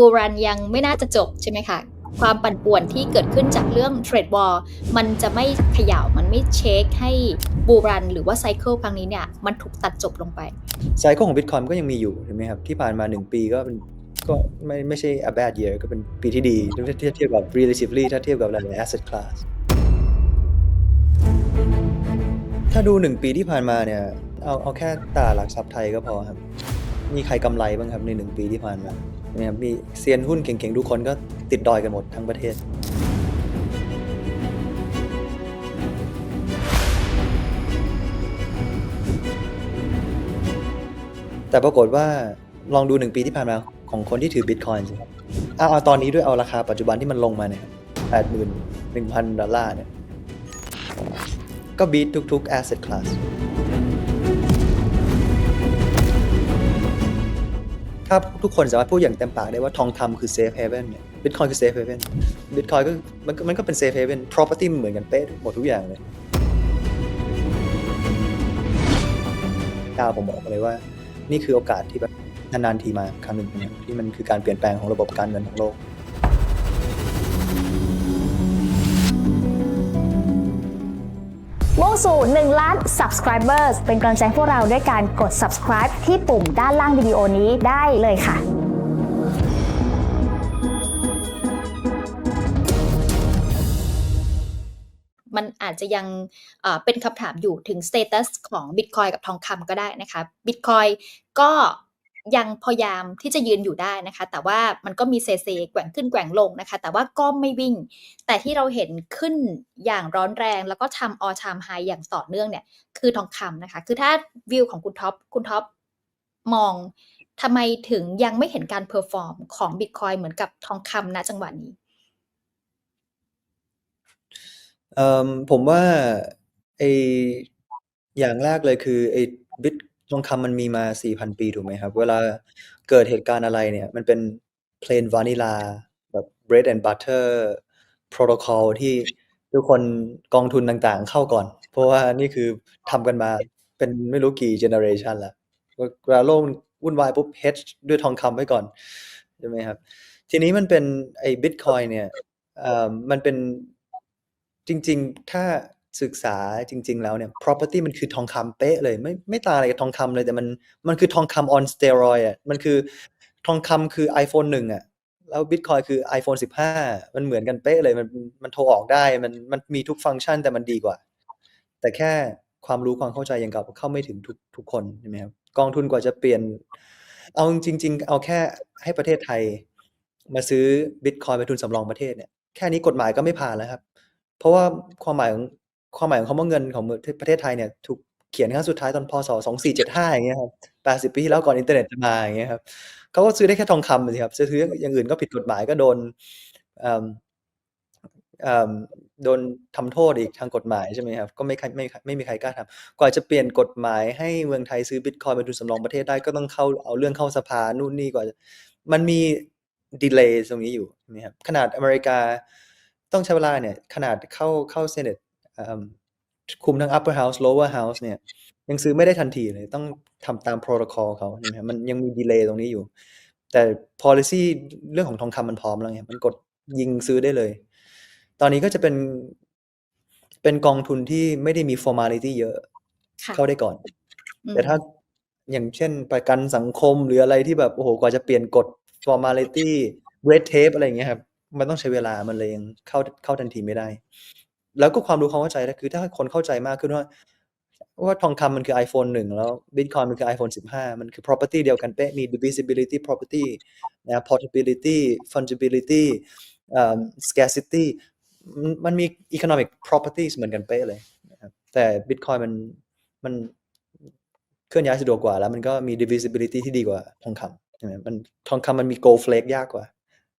บูรันยังไม่น่าจะจบใช่ไหมคะ ความปั่นป่วนที่เกิดขึ้นจากเรื่องเทรดวอลมันจะไม่เขย่ามันไม่เช็คให้บูรันหรือว่าไซเคิลครั้งนี้เนี่ยมันถูกตัดจบลงไปไซเคิลของ Bitcoin ก็ยังมีอยู่ใช่ไหมครับที่ผ่านมา 1 ปีก็เป็นก็ไม่ไม่ใช่ a bad year ก็เป็นปีที่ดีถ้าเทียบเทียบกับ relatively ถ้าเทียบกับหลายๆ asset class ถ้าดู 1 ปีที่ผ่านมาเนี่ยเอาเอาแค่ตลาดหลักทรัพย์ไทยก็พอครับ มีใครกำไรบ้างครับใน 1 ปีที่ผ่านมา นะครับมีเซียนหุ้นเก่งๆ ทุกคนก็ติดดอยกันหมดทั้งประเทศ แต่ปรากฏว่าลองดู1ปีที่ผ่านมาของคนที่ถือ Bitcoin สิครับเอาเอาตอนนี้ด้วยเอาราคาปัจจุบันที่มันลงมาเนี่ยแปดหมื่นหนึ่งพันดอลลาร์เนี่ย ก็บีททุกๆ asset class ถ้าทุกคนสามารถพูดอย่างเต็มปากได้ว่าทองคำคือ safe haven เนี่ย Bitcoin คือ safe haven Bitcoin ก็มันก็มันก็เป็น safe haven property มันเหมือนกันเป๊ะหมดทุกอย่างเลยก้าผมบอกเลยว่า นี่คือโอกาสที่แบบนานๆทีมาครั้งหนึ่งที่มันคือการเปลี่ยนแปลงของระบบการเงินของโลก มุ่งสู่ 1 ล้าน subscribers เป็นกำลังใจพวกเราด้วยการกด subscribe ที่ปุ่มด้านล่างวิดีโอนี้ได้เลยค่ะมันอาจจะยังเอ่อเป็นคำถามอยู่ถึงสเตตัสของ Bitcoin กับทองคำก็ได้นะคะ Bitcoin ก็ ยังพยายามที่จะยืนอยู่ได้นะคะ แต่ว่ามันก็มีเซเซแกว่งขึ้นแกว่งลงนะคะ แต่ว่าก็ไม่วิ่ง แต่ที่เราเห็นขึ้นอย่างร้อนแรง แล้วก็ทำ all time high อย่างต่อเนื่องเนี่ย คือทองคำนะคะ คือถ้าวิวของคุณท็อปคุณท็อปมองทำไมถึงยังไม่เห็นการเพอร์ฟอร์มของ Bitcoin เหมือนกับทองคำณจังหวะนี้ผมว่าไออย่างแรกเลยคือไอบิต ทองคำมันมีมา 4,000 ปี ถูกไหมครับ เวลาเกิดเหตุการณ์อะไรเนี่ย มันเป็น plain vanilla แบบ bread and butter protocol ที่ทุกคนกองทุนต่างๆ เข้าก่อน เพราะว่านี่คือทำกันมาเป็นไม่รู้กี่ generation แล้วเวลาโลกวุ่นวายปุ๊บ hedge ด้วยทองคำไว้ก่อน ใช่ไหมครับ ทีนี้มันเป็นไอ้ Bitcoin เนี่ยมันเป็นจริง ๆ ถ้า ศึกษาจริง ๆ แล้วเนี่ย property มันคือทองคำเป๊ะเลย ไม่ไม่ต่างอะไรกับทองคำเลยแต่มันมันคือทองคำ on steroid อะมันคือทองคำคือ iPhone 1อะแล้ว Bitcoin คือ iPhone 15 มันเหมือนกันเป๊ะเลย มันมันโทรออกได้ มันมันมีทุกฟังก์ชันแต่มันดีกว่า แต่แค่ความรู้ความเข้าใจยังกับเข้าไม่ถึงทุกทุกคนใช่ไหมครับกองทุนกว่าจะเปลี่ยน เอาจริง ๆ เอาแค่ให้ประเทศไทย มาซื้อ Bitcoin เป็นทุนสำรองประเทศเนี่ยแค่นี้กฎหมายก็ไม่ผ่านแล้วครับ เพราะว่าความหมายของ ความหมายของคำว่าเงินของประเทศไทยเนี่ยถูกเขียนครั้งสุดท้ายตอนพศ2475อย่างเงี้ยครับ80 ปีที่แล้วก่อนอินเทอร์เน็ตจะมาอย่างเงี้ยครับเขาก็ซื้อได้แค่ทองคำสิครับซื้ออย่างอื่นก็ผิดกฎหมายก็โดนโดนทำโทษอีกทางกฎหมายใช่ไหมครับก็ไม่ใครไม่ไม่มีใครกล้าทำกว่าจะเปลี่ยนกฎหมายให้เมืองไทยซื้อ Bitcoin เป็นทุนสำรองประเทศได้ก็ต้องเข้าเอาเรื่องเข้าสภานู่นนี่กว่ามันมีดีเลย์ตรงนี้อยู่ใช่ครับขนาดอเมริกาต้องใช้เวลาเนี่ยขนาดเข้าเข้าเซเนต คุมทั้ง upper house lower house เนี่ย ยังซื้อไม่ได้ทันทีเลย ต้องทำตามโปรโตคอลเขาใช่ไหมครับมันยังมีดีเลย์ตรงนี้อยู่ แต่ policy เรื่องของทองคำมันพร้อมแล้วไงมันกดยิงซื้อได้เลย ตอนนี้ก็จะเป็น เป็นกองทุนที่ไม่ได้มี formality เยอะค่ะเข้าได้ก่อนอืมแต่ถ้าอย่างเช่นประกันสังคมหรืออะไรที่แบบโอ้โหกว่าจะเปลี่ยนกฎ formality red tape อะไรอย่างเงี้ยครับ มันต้องใช้เวลามันเลยยังเข้าเข้าทันทีไม่ได้ แล้วก็ความรู้ความเข้าใจก็คือถ้าคนเข้าใจมากขึ้นว่า ว่าทองคำมันคือ iPhone 1 แล้ว Bitcoin มันคือ iPhone 15 มันคือ property เดียวกันเป๊ะมี divisibility property นะ portability fungibility scarcity มันมันมี economic properties เหมือนกันเป๊ะเลยนะครับแต่ Bitcoin มันมันเคลื่อนย้ายสะดวกกว่า แล้วมันก็มี divisibility ที่ดีกว่าทองคำใช่ไหมมันทองคำมันมี gold flake ยากกว่า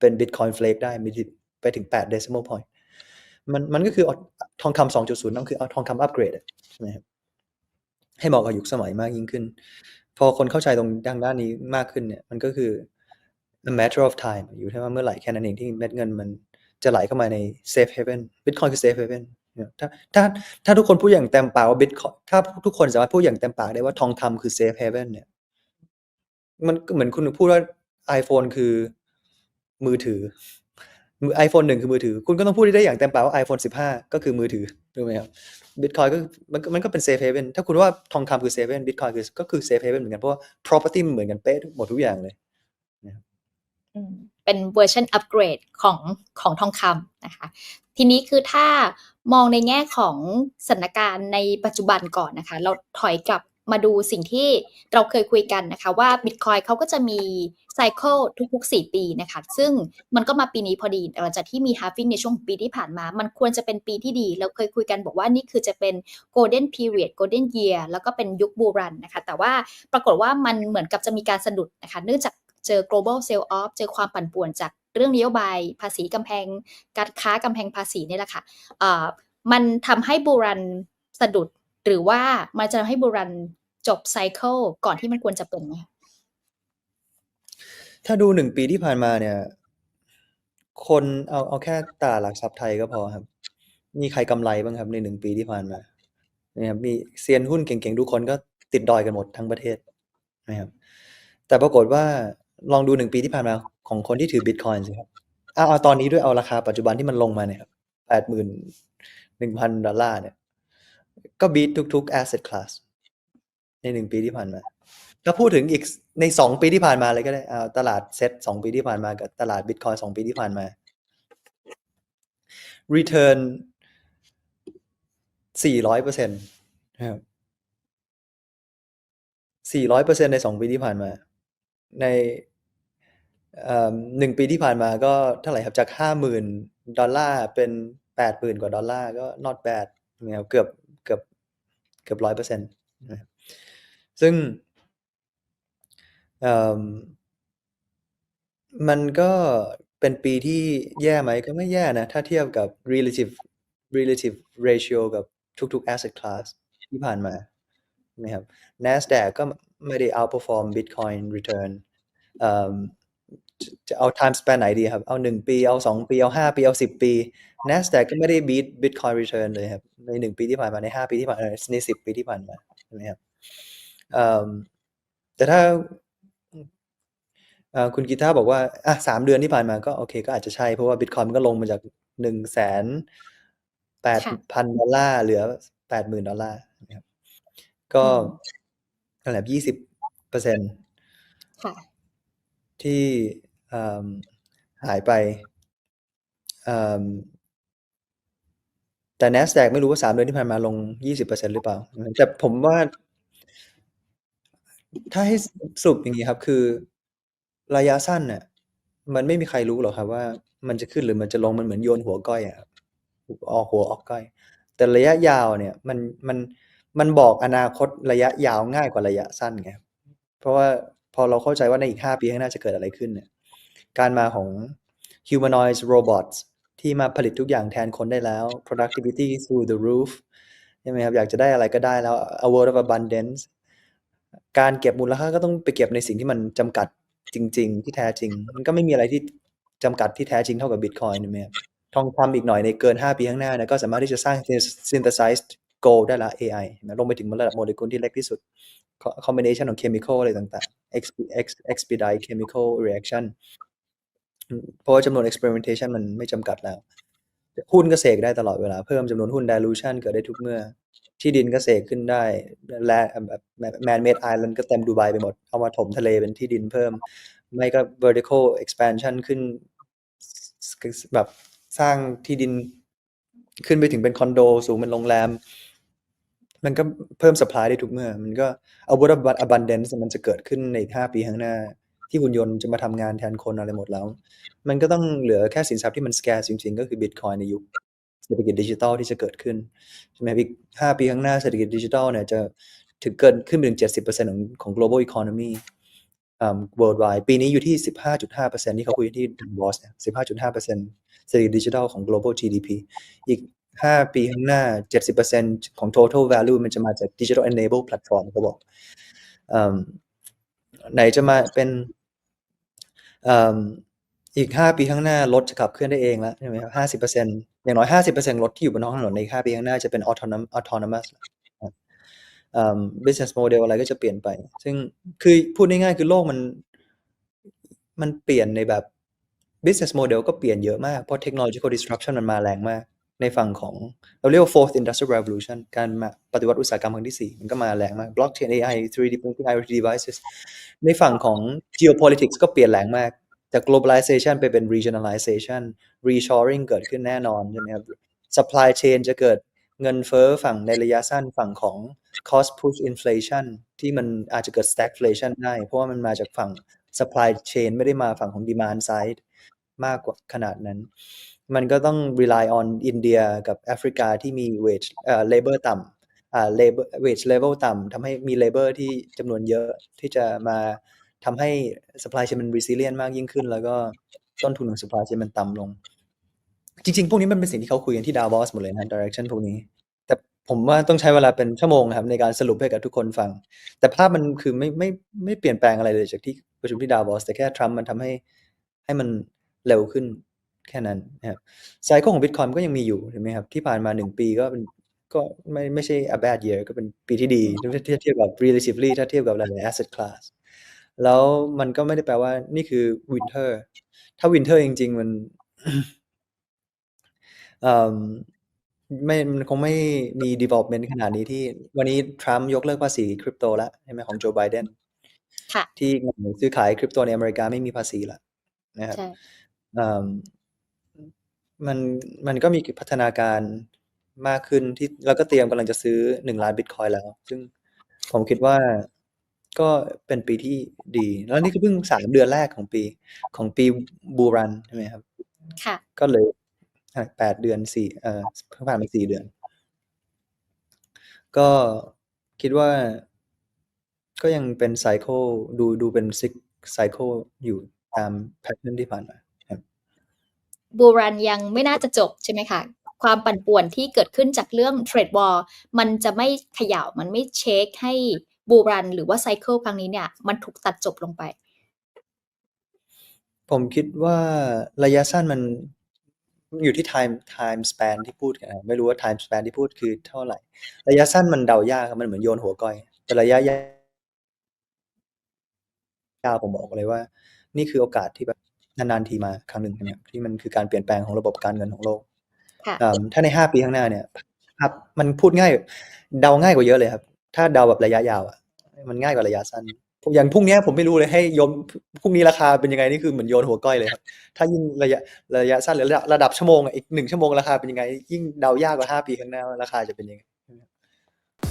เป็น Bitcoin flake ได้มีไปถึง8 decimal point มันมันก็คือเอาทองคำ2.0นั่นคือเอาทองคำอัปเกรดใช่ไหมครับให้เหมาะกับยุคสมัยมากยิ่งขึ้น พอคนเข้าใจตรงทางด้านนี้มากขึ้นเนี่ย มันก็คือ a matter of time อยู่ที่ว่าเมื่อไหร่แค่นั้นเองที่เม็ดเงินมันจะไหลเข้ามาใน safe haven Bitcoin คือ safe haven ถ้าถ้าถ้าทุกคนพูดอย่างเต็มปากว่า Bitcoin ถ้าทุกคนสามารถพูดอย่างเต็มปากได้ว่าทองคำคือ safe haven เนี่ย มันเหมือนคุณพูดว่า iPhone คือมือถือ มือ iPhone 1คือมือถือ คุณก็ต้องพูดได้อย่างเต็มปากว่า iPhone 15 ก็คือมือถือถูกไหมครับ Bitcoin ก็มันก็มันก็เป็น safe haven ถ้าคุณว่าทองคำคือ safe haven Bitcoin คือก็คือ safe haven เหมือนกัน เพราะว่า property มันเหมือนกันเป๊ะหมดทุกอย่างเลยเป็นเวอร์ชันอัปเกรดของของทองคำนะคะ ทีนี้คือถ้ามองในแง่ของสถานการณ์ในปัจจุบันก่อนนะคะ เราถอยกลับ มาดูสิ่งที่เราเคยคุยกันนะคะว่า Bitcoin เขาก็จะมีไซเคิลทุกๆ 4 ปีนะคะ ซึ่งมันก็มาปีนี้พอดีหลังจากที่มี halving ในช่วงปีที่ผ่านมา มันควรจะเป็นปีที่ดี เราเคยคุยกันบอกว่านี่คือจะเป็น golden period golden year แล้วก็เป็นยุคบูรันนะคะ แต่ว่าปรากฏว่ามันเหมือนกับจะมีการสะดุดนะคะ เนื่องจากเจอ global sell off เจอความปั่นป่วนจากเรื่องนโยบายภาษีกำแพง การค้ากำแพงภาษีนี่แหละค่ะเอ่อมันทำให้บูรันสะดุด หรือว่ามันจะทำให้บูรันจบไซเคิลก่อนที่มันควรจะเป็นไหมถ้าดูหนึ่งปีที่ผ่านมาเนี่ย คนเอาเอาแค่ตลาดหลักทรัพย์ไทยก็พอครับ มีใครกำไรบ้างครับในหนึ่งปีที่ผ่านมานะครับมีเซียนหุ้นเก่งๆทุกคนก็ติดดอยกันหมดทั้งประเทศนะครับ แต่ปรากฏว่าลองดูหนึ่งปีที่ผ่านมาของคนที่ถือบิตคอยน์สิครับเอาเอาตอนนี้ด้วยเอาราคาปัจจุบันที่มันลงมาเนี่ยครับแปดหมื่นหนึ่งพันดอลลาร์เนี่ย ก็บีททุกๆ asset class ในหนึ่งปีที่ผ่านมา ถ้าพูดถึงอีกในสองปีที่ผ่านมาเลยก็ได้เอาตลาดเซ็ตสองปีที่ผ่านมากับตลาดบิตคอยสองปีที่ผ่านมา return สี่ร้อยเปอร์เซ็นต์นะครับสี่ร้อยเปอร์เซ็นต์ในสองปีที่ผ่านมา ในหนึ่งปีที่ผ่านมาก็เท่าไหร่ครับจากห้าหมื่นดอลลาร์เป็นแปดหมื่นกว่าดอลลาร์ก็ not bad เกือบ เกือบร้อยเปอร์เซ็นต์ซึ่งมันก็เป็นปีที่แย่ไหมก็ไม่แย่นะ ถ้าเทียบกับ relative relative ratio กับทุกๆ asset class ที่ผ่านมานะครับ NASDAQ ก็ไม่ได้ outperform Bitcoin return จะจะเอา time span ไหนดีครับ เอาหนึ่งปี เอาสองปี เอาห้าปี เอาสิบปี NASDAQ ก็ไม่ได้ beat Bitcoin return เลยครับ ในหนึ่งปีที่ผ่านมาในห้าปีที่ผ่านมาในสิบปีที่ผ่านมาใช่ไหมครับเอ่อแต่ถ้าเอ่อคุณกีตาร์บอกว่าอะสามเดือนที่ผ่านมาก็โอเคก็อาจจะใช่ เพราะว่า Bitcoin มันก็ลงมาจากหนึ่งแสนแปดค่ะพันดอลลาร์เหลือแปดหมื่นดอลลาร์นะครับก็อืมนั่นแหละยี่สิบเปอร์เซ็นต์ค่ะที่เอ่อหายไปเอ่อ แต่ NASDAQ ไม่รู้ว่าสามเดือนที่ผ่านมาลงยี่สิบเปอร์เซ็นต์หรือเปล่า แต่ผมว่า ถ้าให้สรุปอย่างนี้ครับ คือระยะสั้นเนี่ยมันไม่มีใครรู้หรอกครับ ว่ามันจะขึ้นหรือมันจะลงมันเหมือนโยนหัวก้อยอะออกหัวออกก้อย แต่ระยะยาวเนี่ย มันมันมันบอกอนาคตระยะยาวง่ายกว่าระยะสั้นไงเพราะว่าพอเราเข้าใจว่าในอีกห้าปีข้างหน้าจะเกิดอะไรขึ้นเนี่ย การมาของ humanoid robots ที่มาผลิตทุกอย่างแทนคนได้แล้ว productivity through the roof ใช่ไหมครับอยากจะได้อะไรก็ได้แล้ว a world of abundance การเก็บมูลค่าก็ต้องไปเก็บในสิ่งที่มันจำกัดจริง ๆ ที่แท้จริง มันก็ไม่มีอะไรที่จำกัดที่แท้จริงเท่ากับ Bitcoin ใช่ไหมครับทองคำอีกหน่อยในเกิน 5 ปีข้างหน้านี่ยก็สามารถที่จะสร้าง synthesized gold ได้ละ AI นไหมลงไปถึงระดับโมเลกุลที่เล็กที่สุด combination ของ chemical อะไรต่างๆ expedite chemical reaction เพราะว่าจำนวน experimentation มันไม่จำกัดแล้ว หุ้นก็เสกได้ตลอดเวลา เพิ่มจำนวนหุ้น dilution เกิดได้ทุกเมื่อ ที่ดินก็เสกขึ้นได้และแบบ man made island ก็เต็มดูไบไปหมด เอามาถมทะเลเป็นที่ดินเพิ่ม ไม่ก็ vertical expansion ขึ้นแบบสร้างที่ดินขึ้นไปถึงเป็นคอนโด สูงเป็นโรงแรม มันก็เพิ่ม supply ได้ทุกเมื่อ มันก็ a world of abundance มันจะเกิดขึ้นในอีก5ปีข้างหน้า ที่หุ่นยนต์จะมาทำงานแทนคนอะไรหมดแล้ว มันก็ต้องเหลือแค่สินทรัพย์ที่มัน scar จริงๆ ก็คือ Bitcoin ในยุคเศรษฐกิจดิจิทัลที่จะเกิดขึ้นใช่ไหมอีก5ปีข้างหน้าเศรษฐกิจดิจิทัลเนี่ยจะถึงเกินขึ้นไปถึง 70%ของของ global economy อ่า worldwide ปีนี้อยู่ที่ 15.5%ที่เขาคุยที่ Davos เนี่ย15.5%เศรษฐกิจดิจิทัลของ global GDP อีก 5 ปีข้างหน้า 70%ของ total value มันจะมาจาก digital enable platform เขาบอกอ ไหนจะมาเป็นอืมอีก5ปีข้างหน้ารถจะขับเคลื่อนได้เองแล้วใช่ไหมครับ50%อร์เซ็นอย่างน้อย50%รถที่อยู่บนท้องถนนในอีก5ปีข้างหน้าจะเป็น autonomous autonomous นะครับอืม business model อะไรก็จะเปลี่ยนไป ซึ่งคือพูดง่ายๆคือโลกมัน มันเปลี่ยนในแบบ business model ก็เปลี่ยนเยอะมาก เพราะ technological disruption มันมาแรงมาก ในฝั่งของเราเรียกว่า fourth industrial revolution การมาปฏิวัติอุตสาหกรรมครั้งที่ 4 มันก็มาแรงมาก blockchain AI 3D printing IoT devices ในฝั่งของ geopolitics ก็เปลี่ยนแรงมาก จาก globalization ไปเป็น regionalization reshoring เกิดขึ้นแน่นอนใช่ไหมครับ supply chain จะเกิดเงินเฟ้อฝั่งในระยะสั้นฝั่งของ cost push inflation ที่มันอาจจะเกิด stagflation ได้ เพราะว่ามันมาจากฝั่ง supply chain ไม่ได้มาฝั่งของ demand side มากกว่าขนาดนั้น มันก็ต้อง rely on อินเดียกับแอฟริกาที่มี wage เอ่อ labor ต่ำอ่า labor wage level ต่ำทำให้มี labor ที่จำนวนเยอะที่จะมาทำให้ supply chain มัน resilient มากยิ่งขึ้น แล้วก็ต้นทุนของ supply chain มันต่ำลง จริง ๆ พวกนี้มันเป็นสิ่งที่เขาคุยกันที่ดาวบอสหมดเลยนะ direction พวกนี้ แต่ผมว่าต้องใช้เวลาเป็นชั่วโมงครับในการสรุปให้กับทุกคนฟัง แต่ภาพมันคือไม่ไม่ไม่เปลี่ยนแปลงอะไรเลยจากที่ประชุมที่ดาวบอสแต่แค่ทรัมป์มันทำให้ให้มันเร็วขึ้น แค่นั้นนะครับไซเคิลของ Bitcoin ก็ยังมีอยู่ใช่ไหมครับที่ผ่านมาหนึ่งปีก็เป็นก็ไม่ไม่ใช่ a bad year ก็เป็นปีที่ดีถ้าเทียบเทียบกับ relatively ถ้าเทียบกับหลายๆ asset class แล้วมันก็ไม่ได้แปลว่านี่คือ winter ถ้า winter จริง ๆ มันเอ่อไม่มันคงไม่มี development ขนาดนี้ที่วันนี้ทรัมป์ยกเลิกภาษีคริปโตแล้วใช่ไหมของโจไบเดนค่ะที่ซื้อขายคริปโตในอเมริกาไม่มีภาษีแล้วนะครับใช่เอ่อ มันมันก็มีพัฒนาการมากขึ้นที่แล้วก็เตรียมกำลังจะซื้อหนึ่งล้านบิตคอยแล้ว ซึ่งผมคิดว่าก็เป็นปีที่ดี แล้วนี่ก็เพิ่งสามเดือนแรกของปีของปีบูรันใช่ไหมครับ ค่ะ ก็เลยแปดเดือนสี่เอ่อเพิ่งผ่านมาสี่เดือน ก็คิดว่า ก็ยังเป็นไซเคิลดูดูเป็นซิกไซเคิลอยู่ตามแพทเทิร์นที่ผ่านมาครั บูรันยังไม่น่าจะจบใช่ไหมคะความปั่นป่วนที่เกิดขึ้นจากเรื่องเทรดวอลมันจะไม่เขย่ามันไม่เช็คให้บูรันหรือว่าไซเคิลครั้งนี้เนี่ยมันถูกตัดจบลงไป ผมคิดว่าระยะสั้นมันอยู่ที่ time time span ที่พูดกันไม่รู้ว่า time span ที่พูดคือเท่าไหร่ ระยะสั้นมันเดายากครับมันเหมือนโยนหัวก้อย แต่ระยะยาวผมบอกเลยว่า นี่คือโอกาสที่แบบ นานๆทีมาครั้งหนึ่งนะครับที่มันคือการเปลี่ยนแปลงของระบบการเงินของโลกค่ะอ่าถ้าในห้าปีข้างหน้าเนี่ยครับมันพูดง่าย เดาง่ายกว่าเยอะเลยครับ ถ้าเดาแบบระยะยาวอะมันง่ายกว่าระยะสั้นอย่างพรุ่งเนี้ยผมไม่รู้เลยให้โยนพรุ่งนี้ราคาเป็นยังไงนี่คือเหมือนโยนหัวก้อยเลยครับ ถ้ายิ่งระยะระยะสั้นหรือระดับระดับชั่วโมงอะอีกหนึ่งชั่วโมงราคาเป็นยังไง ยิ่งเดายากกว่าห้าปีข้างหน้าว่าราคาจะเป็นยังไง